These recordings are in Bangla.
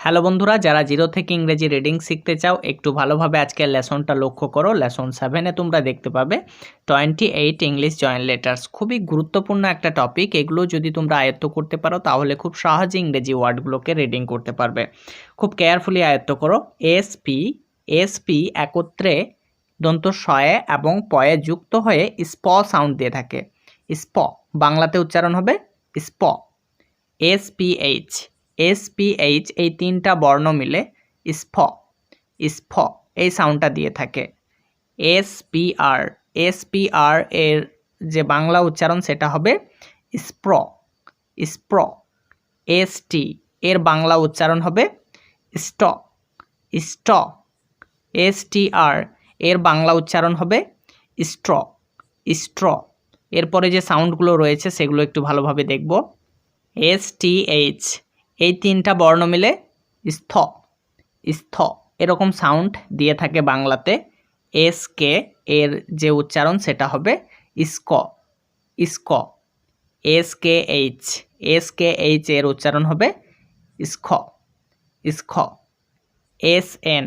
হ্যালো বন্ধুরা, যারা জিরো থেকে ইংরেজি রিডিং শিখতে চাও, একটু ভালোভাবে আজকের লেসনটা লক্ষ্য করো। লেসন সেভেনে তোমরা দেখতে পাবে twenty eight English joint letters খুবই গুরুত্বপূর্ণ একটা টপিক এগুলো যদি তোমরা আয়ত্ত করতে পারো, তাহলে খুব সহজে ইংরেজি ওয়ার্ডগুলোকে রিডিং করতে পারবে। খুব কেয়ারফুলি আয়ত্ত করো। এস পি এস পি একত্রে দন্ত শয়ে এবং পয়ে যুক্ত হয়ে স্প সাউন্ড দিয়ে থাকে। স্প, বাংলাতে উচ্চারণ হবে স্প। S P H S P H এই তিনটা বর্ণ মিলে স্ফ স্ফ এই সাউন্ডটা দিয়ে থাকে। S P R S P R এর যে বাংলা উচ্চারণ সেটা হবে স্প্র স্প্র এস টি এর বাংলা উচ্চারণ হবে স্ট স্ট এস টি আর এর বাংলা উচ্চারণ হবে স্ট্র স্ট্র। এরপরে যে সাউন্ডগুলো রয়েছে সেগুলো একটু ভালোভাবে দেখব। এস টি এইচ এই তিনটা বর্ণ মিলে স্থ স্থ, এরকম সাউন্ড দিয়ে থাকে বাংলাতে। এস, কে, এর যে উচ্চারণ সেটা হবে ইস্ক ইস্ক S, K, H, S, K, H এর উচ্চারণ হবে স্খ স্খ। এস, এন,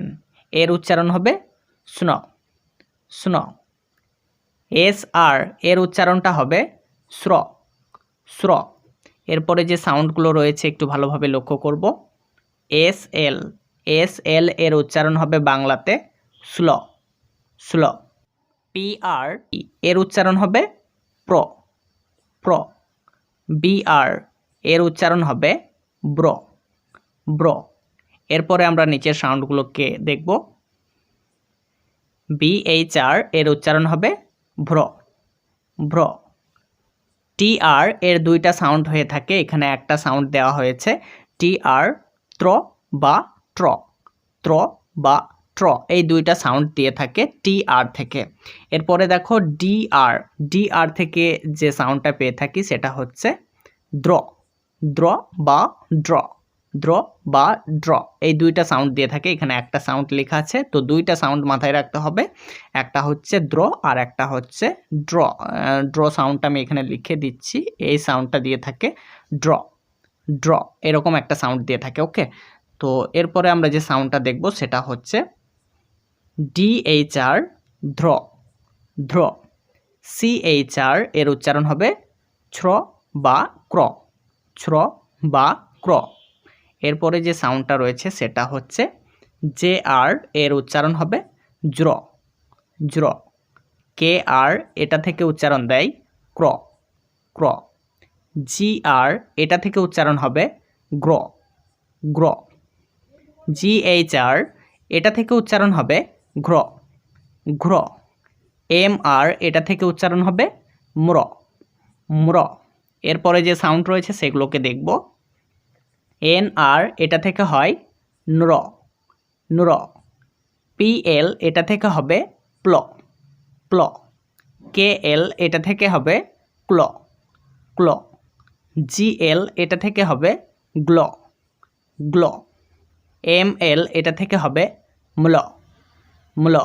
এর উচ্চারণ হবে স্ন স্ন। এস, আর, এর উচ্চারণটা হবে স্র স্র। এরপরে যে সাউন্ডগুলো রয়েছে একটু ভালোভাবে লক্ষ্য করব। এস এল এস এল এর উচ্চারণ হবে বাংলাতে স্ল স্ল। পি আর এর উচ্চারণ হবে প্র প্র। বি আর এর উচ্চারণ হবে ব্র ব্র। এরপরে আমরা নিচের সাউন্ডগুলোকে দেখব। বি এইচ আর এর উচ্চারণ হবে ভ্র ভ্র। টি আর এর দুইটা সাউন্ড হয়ে থাকে। এখানে একটা সাউন্ড দেওয়া হয়েছে। টি আর ত্র বা ট্র ত্র বা ট্র এই দুইটা সাউন্ড দিয়ে থাকে টি আর থেকে। এরপরে দেখো ডি আর থেকে যে সাউন্ডটা পেয়ে থাকি সেটা হচ্ছে দ্র। দ্র বা ড্র দ্র বা ড্র এই দুইটা সাউন্ড দিয়ে থাকে। এখানে একটা সাউন্ড লেখা আছে, তো দুইটা সাউন্ড মাথায় রাখতে হবে। একটা হচ্ছে দ্র আর একটা হচ্ছে ড্র ড্র সাউন্ডটা আমি এখানে লিখে দিচ্ছি। এই সাউন্ডটা দিয়ে থাকে ড্র ড্র এরকম একটা সাউন্ড দিয়ে থাকে ওকে তো এরপরে আমরা যে সাউন্ডটা দেখব সেটা হচ্ছে ডিএইচআর ধ্র ধ্র সিএইচআর এর উচ্চারণ হবে ছ্র বা ক্র। ছ্র বা ক্র। এরপরে যে সাউন্ডটা রয়েছে সেটা হচ্ছে জে আর এর উচ্চারণ হবে জ্র। জ্র। কে আর এটা থেকে উচ্চারণ দেয় ক্র। ক্র। জি আর এটা থেকে উচ্চারণ হবে গ্র। গ্র। জি এইচ আর এটা থেকে উচ্চারণ হবে ঘ্র। ঘ্র। এম আর এটা থেকে উচ্চারণ হবে ম্র। ম্র। এরপরে যে সাউন্ড রয়েছে সেগুলোকে দেখব। এন আর এটা থেকে হয় নর নর। পি এল এটা থেকে হবে প্ল প্ল। কে এল এটা থেকে হবে ক্ল ক্ল। জি এল এটা থেকে হবে গ্ল গ্ল। এম এল এটা থেকে হবে মূল মূল।